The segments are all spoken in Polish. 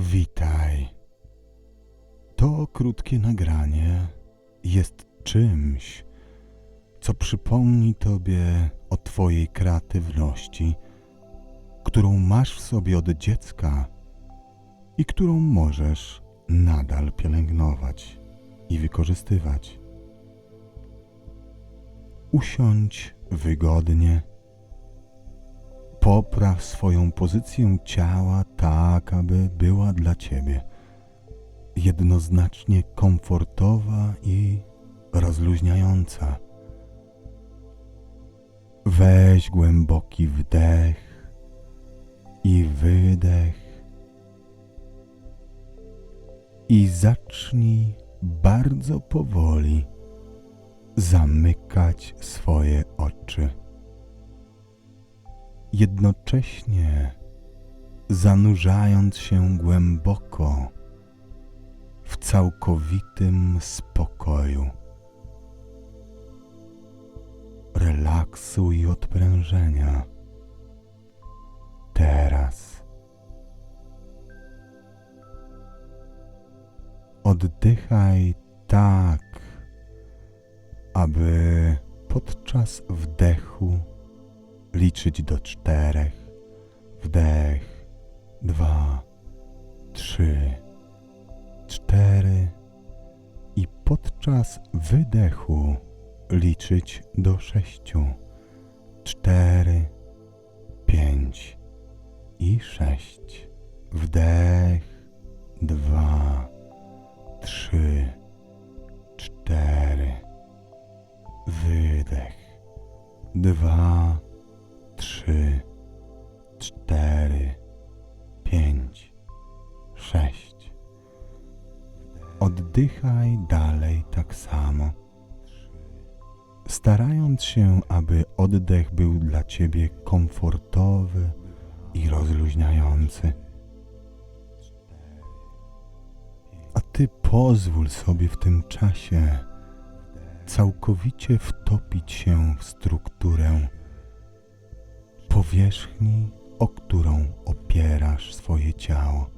Witaj. To krótkie nagranie jest czymś, co przypomni Tobie o Twojej kreatywności, którą masz w sobie od dziecka i którą możesz nadal pielęgnować i wykorzystywać. Usiądź wygodnie. Popraw swoją pozycję ciała tak, aby była dla Ciebie jednoznacznie komfortowa i rozluźniająca. Weź głęboki wdech i wydech i zacznij bardzo powoli zamykać swoje oczy. Jednocześnie zanurzając się głęboko w całkowitym spokoju. Relaksu i odprężenia. Teraz. Oddychaj tak, aby podczas wdechu liczyć do czterech. Wdech, dwa, trzy, cztery. I podczas wydechu liczyć do sześciu. Cztery, pięć. I sześć. Wdech, dwa, trzy, cztery. Wydech, dwa, Oddychaj dalej tak samo, starając się, aby oddech był dla ciebie komfortowy i rozluźniający. A ty pozwól sobie w tym czasie całkowicie wtopić się w strukturę powierzchni, o którą opierasz swoje ciało.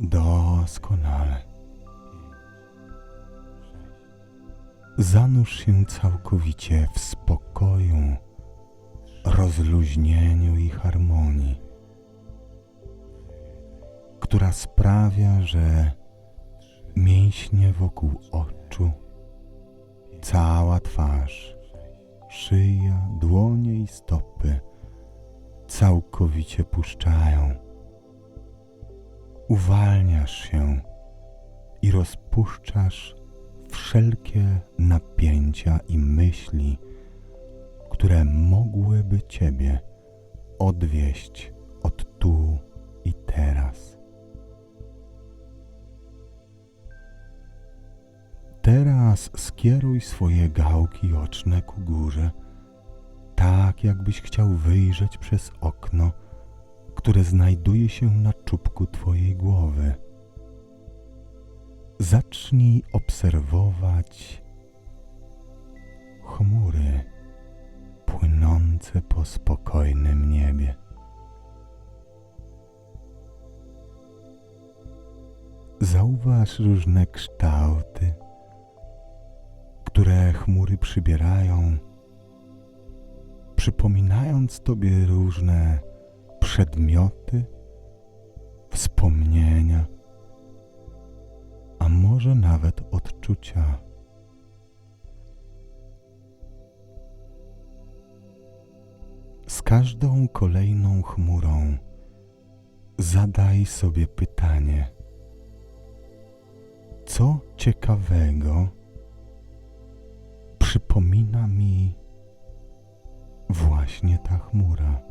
Doskonale. Zanurz się całkowicie w spokoju, rozluźnieniu i harmonii, która sprawia, że mięśnie wokół oczu, cała twarz, szyja, dłonie i stopy całkowicie puszczają. Uwalniasz się i rozpuszczasz wszelkie napięcia i myśli, które mogłyby Ciebie odwieść od tu i teraz. Teraz skieruj swoje gałki oczne ku górze, tak jakbyś chciał wyjrzeć przez okno, które znajduje się na czubku Twojej głowy. Zacznij obserwować chmury płynące po spokojnym niebie. Zauważ różne kształty, które chmury przybierają, przypominając Tobie różne przedmioty, wspomnienia, a może nawet odczucia. Z każdą kolejną chmurą zadaj sobie pytanie, co ciekawego przypomina mi właśnie ta chmura.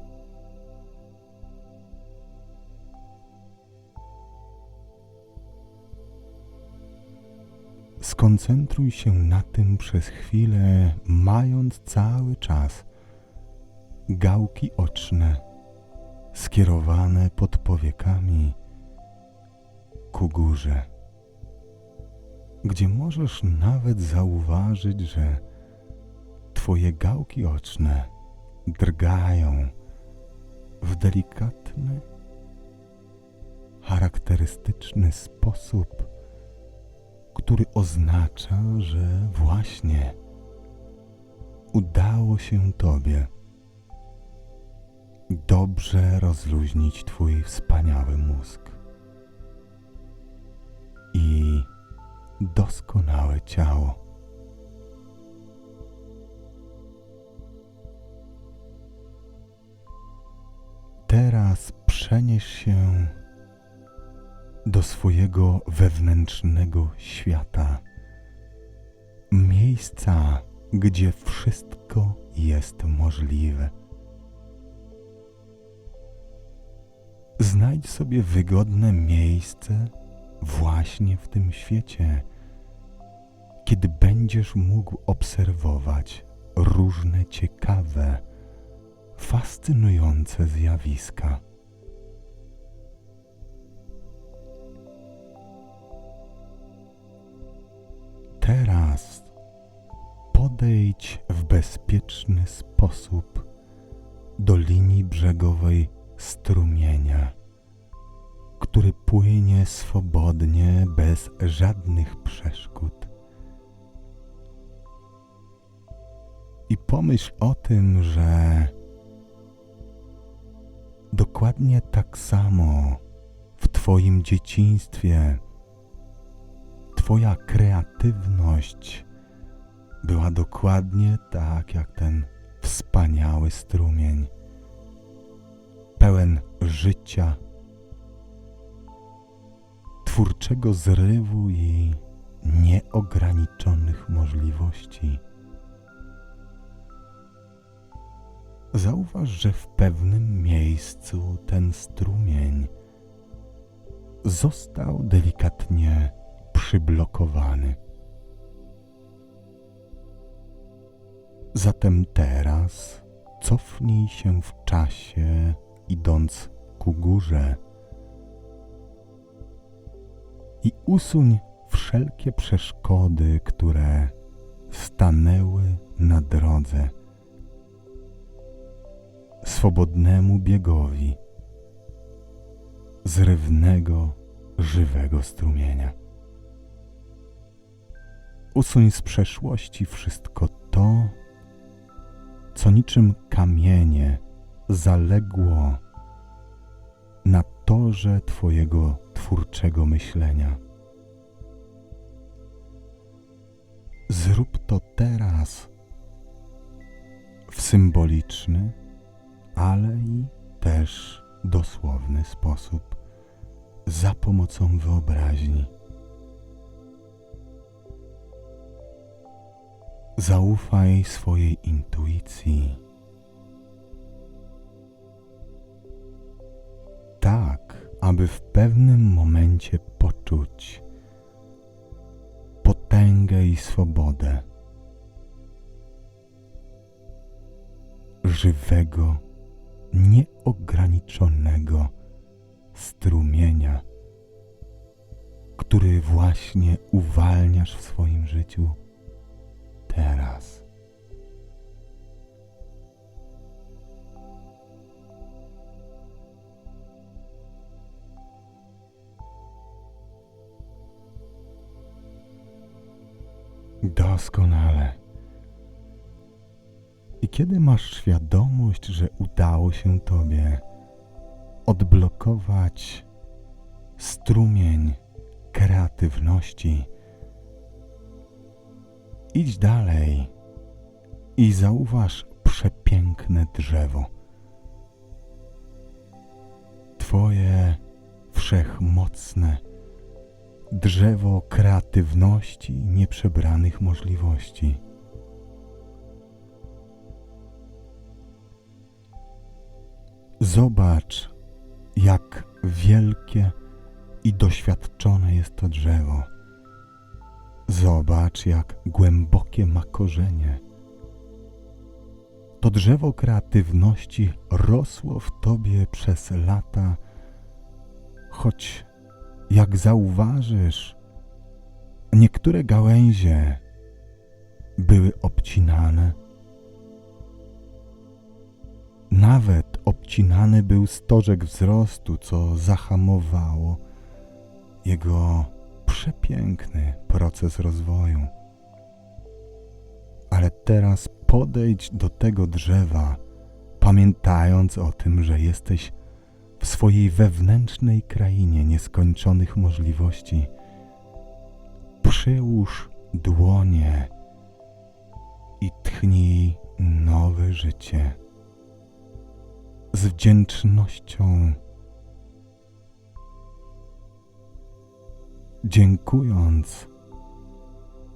Skoncentruj się na tym przez chwilę, mając cały czas gałki oczne skierowane pod powiekami ku górze, gdzie możesz nawet zauważyć, że Twoje gałki oczne drgają w delikatny charakterystyczny sposób, który oznacza, że właśnie udało się Tobie dobrze rozluźnić Twój wspaniały mózg i doskonałe ciało. Teraz przenieś się do swojego wewnętrznego świata, miejsca, gdzie wszystko jest możliwe. Znajdź sobie wygodne miejsce właśnie w tym świecie, kiedy będziesz mógł obserwować różne ciekawe, fascynujące zjawiska. Podejdź w bezpieczny sposób do linii brzegowej strumienia, który płynie swobodnie bez żadnych przeszkód. I pomyśl o tym, że dokładnie tak samo w Twoim dzieciństwie Twoja kreatywność była dokładnie tak jak ten wspaniały strumień, pełen życia, twórczego zrywu i nieograniczonych możliwości. Zauważ, że w pewnym miejscu ten strumień został delikatnie przyblokowany. Zatem teraz cofnij się w czasie, idąc ku górze i usuń wszelkie przeszkody, które stanęły na drodze swobodnemu biegowi zrywnego, żywego strumienia. Usuń z przeszłości wszystko co niczym kamienie zaległo na torze Twojego twórczego myślenia. Zrób to teraz w symboliczny, ale i też dosłowny sposób, za pomocą wyobraźni. Zaufaj swojej intuicji. Tak, aby w pewnym momencie poczuć potęgę i swobodę żywego, nieograniczonego strumienia, który właśnie uwalniasz w swoim życiu teraz. Doskonale. I kiedy masz świadomość, że udało się Tobie odblokować strumień kreatywności, Idź dalej i zauważ przepiękne drzewo. Twoje wszechmocne drzewo kreatywności nieprzebranych możliwości. Zobacz, jak wielkie i doświadczone jest to drzewo Zobacz, jak głębokie ma korzenie. To drzewo kreatywności rosło w tobie przez lata, choć jak zauważysz, niektóre gałęzie były obcinane. Nawet obcinany był stożek wzrostu, co zahamowało jego przepiękny proces rozwoju. Ale teraz podejdź do tego drzewa, pamiętając o tym, że jesteś w swojej wewnętrznej krainie nieskończonych możliwości. Przyłóż dłonie i tchnij nowe życie. Z wdzięcznością, dziękując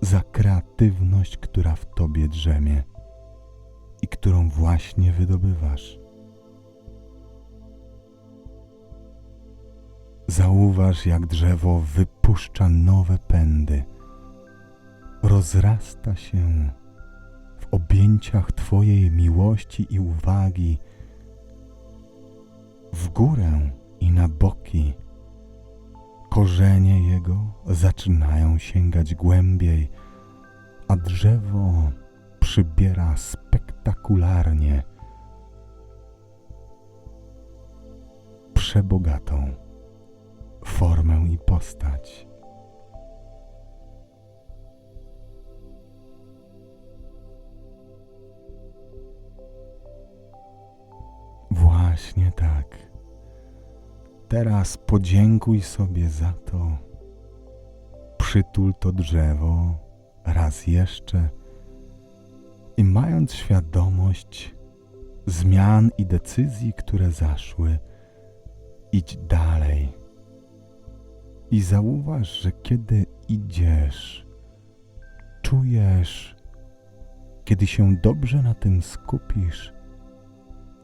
za kreatywność, która w tobie drzemie i którą właśnie wydobywasz. Zauważ, jak drzewo wypuszcza nowe pędy, rozrasta się w objęciach Twojej miłości i uwagi w górę i na boki. Korzenie jego zaczynają sięgać głębiej, a drzewo przybiera spektakularnie przebogatą formę i postać. Właśnie tak. Teraz podziękuj sobie za to. Przytul to drzewo raz jeszcze i mając świadomość zmian i decyzji, które zaszły, idź dalej. I zauważ, że kiedy idziesz, czujesz, kiedy się dobrze na tym skupisz,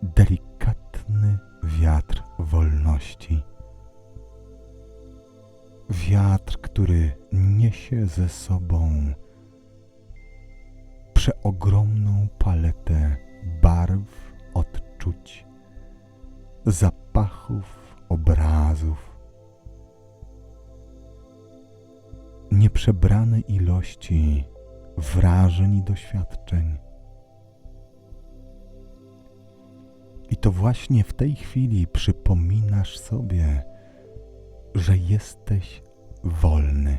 delikatny wiatr wolności. Wiatr, który niesie ze sobą przeogromną paletę barw, odczuć, zapachów, obrazów, nieprzebrane ilości wrażeń i doświadczeń. I to właśnie w tej chwili przypominasz sobie, że jesteś wolny,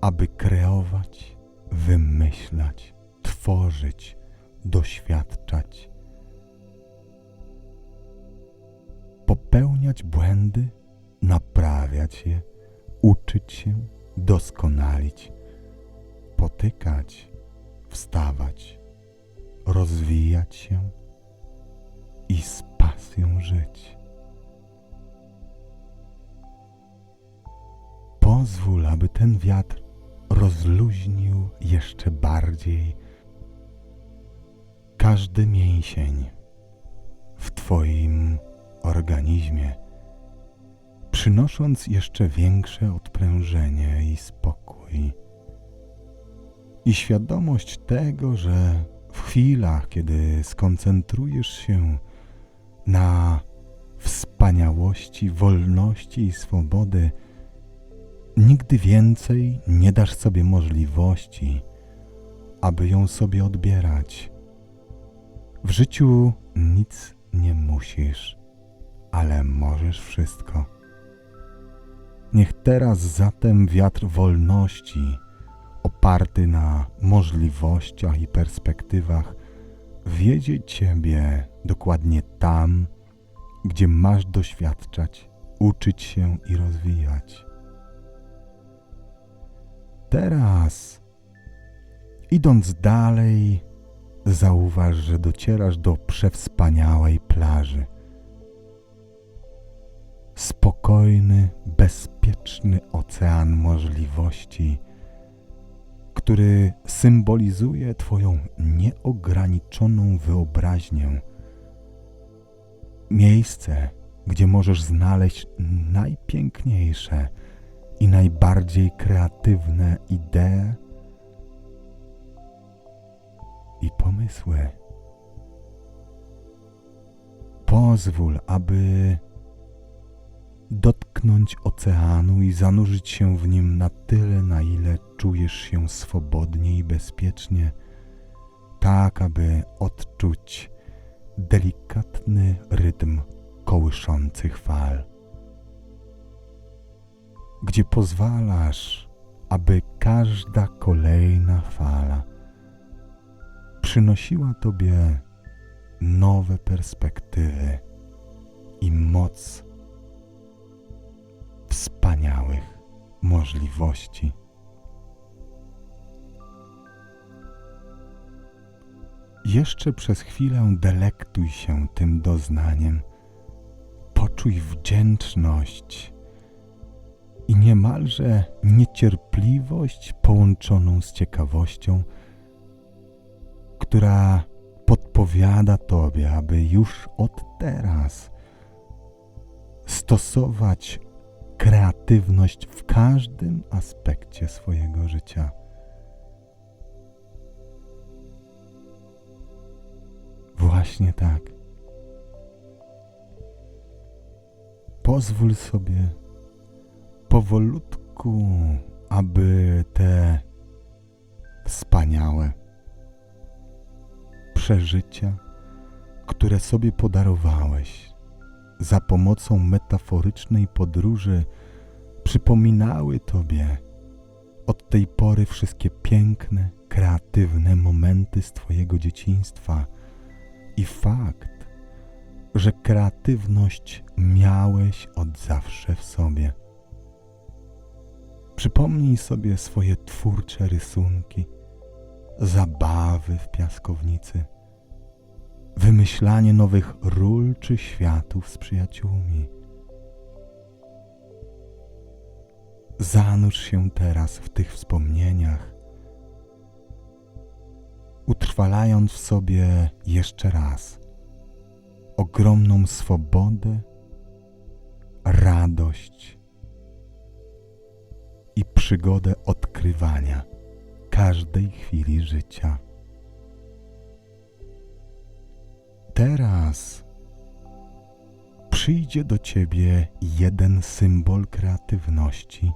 aby kreować, wymyślać, tworzyć, doświadczać, popełniać błędy, naprawiać je, uczyć się, doskonalić, potykać, wstawać, rozwijać się i z pasją żyć. Pozwól, aby ten wiatr rozluźnił jeszcze bardziej każdy mięsień w Twoim organizmie, przynosząc jeszcze większe odprężenie i spokój. I świadomość tego, że w chwilach, kiedy skoncentrujesz się na wspaniałości, wolności i swobody, nigdy więcej nie dasz sobie możliwości, aby ją sobie odbierać. W życiu nic nie musisz, ale możesz wszystko. Niech teraz zatem wiatr wolności, oparty na możliwościach i perspektywach, wiedzie Ciebie dokładnie tam, gdzie masz doświadczać, uczyć się i rozwijać. Teraz, idąc dalej, zauważ, że docierasz do przewspaniałej plaży. Spokojny, bezpieczny ocean możliwości, który symbolizuje Twoją nieograniczoną wyobraźnię. Miejsce, gdzie możesz znaleźć najpiękniejsze i najbardziej kreatywne idee i pomysły. Pozwól, aby dotknąć oceanu i zanurzyć się w nim na tyle, na ile czujesz się swobodnie i bezpiecznie, tak aby odczuć delikatny rytm kołyszących fal, gdzie pozwalasz, aby każda kolejna fala przynosiła Tobie nowe perspektywy i moc wspaniałych możliwości. Jeszcze przez chwilę delektuj się tym doznaniem. Poczuj wdzięczność i niemalże niecierpliwość połączoną z ciekawością, która podpowiada Tobie, aby już od teraz stosować kreatywność w każdym aspekcie swojego życia. Właśnie tak. Pozwól sobie powolutku, aby te wspaniałe przeżycia, które sobie podarowałeś za pomocą metaforycznej podróży, przypominały Tobie od tej pory wszystkie piękne, kreatywne momenty z Twojego dzieciństwa i fakt, że kreatywność miałeś od zawsze w sobie. Przypomnij sobie swoje twórcze rysunki, zabawy w piaskownicy, wymyślanie nowych ról czy światów z przyjaciółmi. Zanurz się teraz w tych wspomnieniach, utrwalając w sobie jeszcze raz ogromną swobodę, radość i przygodę odkrywania każdej chwili życia. Teraz przyjdzie do ciebie jeden symbol kreatywności,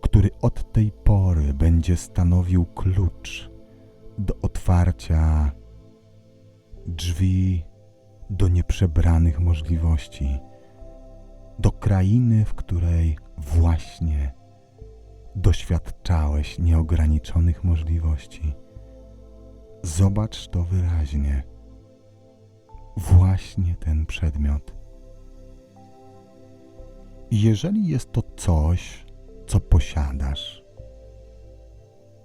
który od tej pory będzie stanowił klucz do otwarcia drzwi do nieprzebranych możliwości, do krainy, w której właśnie doświadczałeś nieograniczonych możliwości. Zobacz to wyraźnie. Właśnie ten przedmiot. Jeżeli jest to coś, co posiadasz,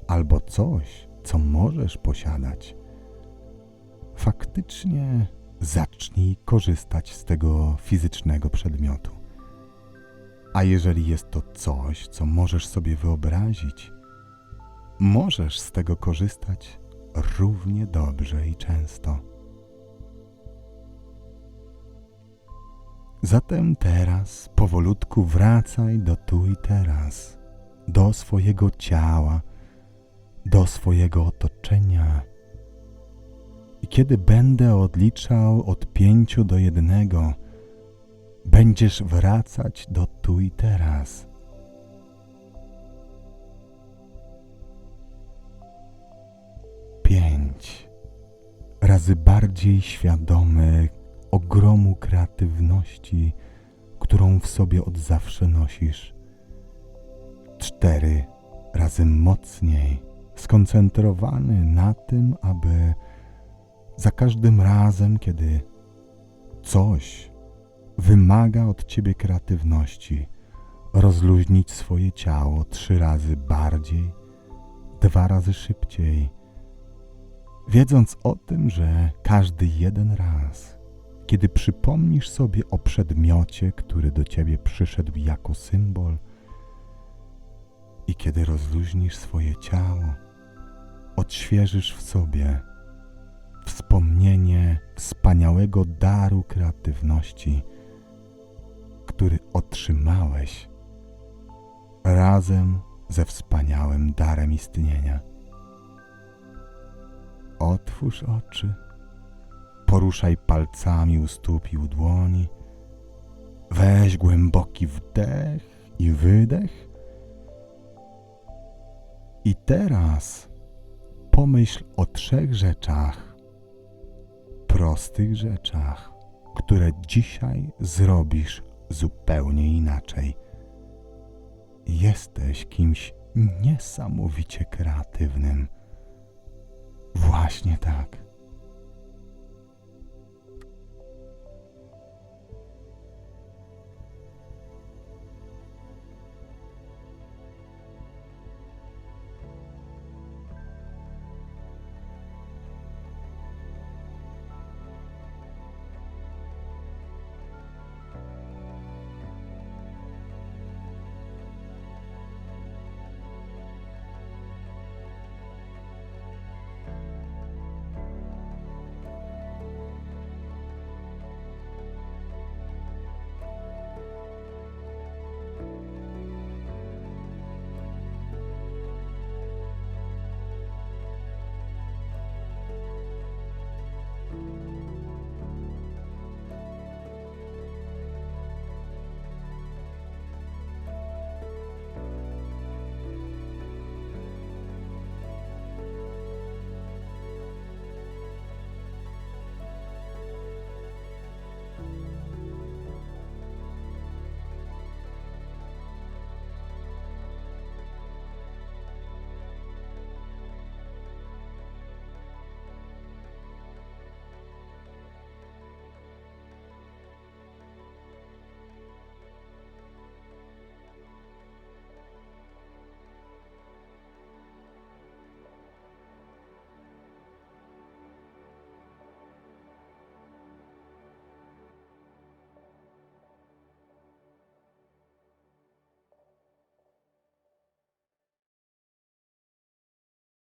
albo coś, co możesz posiadać, faktycznie zacznij korzystać z tego fizycznego przedmiotu. A jeżeli jest to coś, co możesz sobie wyobrazić, możesz z tego korzystać równie dobrze i często. Zatem teraz powolutku wracaj do tu i teraz, do swojego ciała, do swojego otoczenia. I kiedy będę odliczał od pięciu do jednego, będziesz wracać do tu i teraz. Pięć razy bardziej świadomy ogromu kreatywności, którą w sobie od zawsze nosisz. Cztery razy mocniej skoncentrowany na tym, aby za każdym razem, kiedy coś wymaga od ciebie kreatywności, rozluźnić swoje ciało trzy razy bardziej, dwa razy szybciej, wiedząc o tym, że każdy jeden raz, kiedy przypomnisz sobie o przedmiocie, który do ciebie przyszedł jako symbol, i kiedy rozluźnisz swoje ciało, odświeżysz w sobie wspomnienie wspaniałego daru kreatywności, który otrzymałeś razem ze wspaniałym darem istnienia. Otwórz oczy, poruszaj palcami u stóp i u dłoni, weź głęboki wdech i wydech. I teraz pomyśl o trzech rzeczach, prostych rzeczach, które dzisiaj zrobisz zupełnie inaczej. Jesteś kimś niesamowicie kreatywnym. Właśnie tak.